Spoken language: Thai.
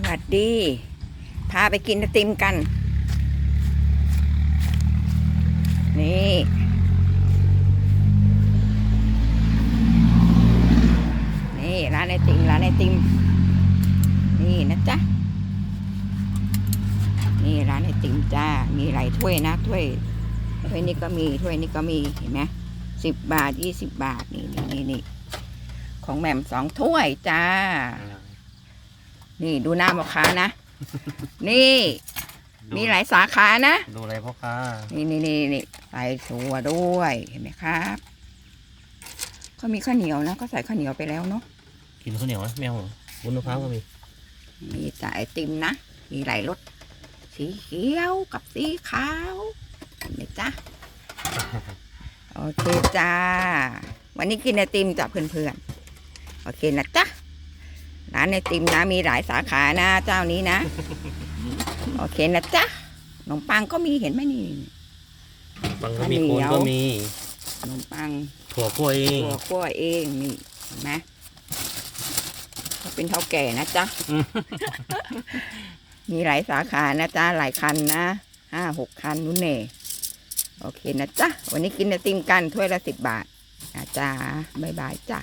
สวัสดี พาไปกินไอติมกัน นี่ นี่ ร้านไอติม ร้านไอติม นี่นะจ๊ะ นี่ร้านไอติมจ้า มีหลายถ้วยนะ ถ้วย ถ้วยนี้ก็มี ถ้วยนี้ก็มี เห็นไหมสิบบาทยี่สิบบาท นี่นี่นี่นี่ของแหม่มสองถ้วยจ้า นี่ดูหน้าพ่อค้านะ นี่ มีหลายสาขานะ ดูอะไรพ่อค้านี่นี่นี่นี่ใส่ถั่วด้วยเห็นไหมครับเขามีข้าวเหนียวนะก็ใส่ข้าวเหนียวไปแล้วเนาะกินข้าวเหนียวไหมแมวเหรอบุญมะพร้าวก็มีมีแต่ไอติมนะ มีหลายรสสีเขียวกับสีขาวเห็นไหมจ๊ะโอเคจ้า วันนี้กินไอติมจากเพื่อนๆโอเคนะจ๊ะ ร้านไอติมนะมีหลายสาขานะเจ้านี้นะ โอเคนะจ๊ะขนมปังก็มีเห็นไหมนี่ ปังก็มีข้าวเหนีโคนยวก็มีขนมปังถั่วกล้วยเองตัวขั้วเองนี่เห็นไหมเขาเป็นเท่าแก่นะจ๊ะ มีหลายสาขานะจ๊ะ หลายคันนะห้าหกคันนู้นเน่โอเคนะจ๊ะ วันนี้กินไอติมกันถ้วยละสิบบาทนะจ๊ะบ๊ายบายจ้ะ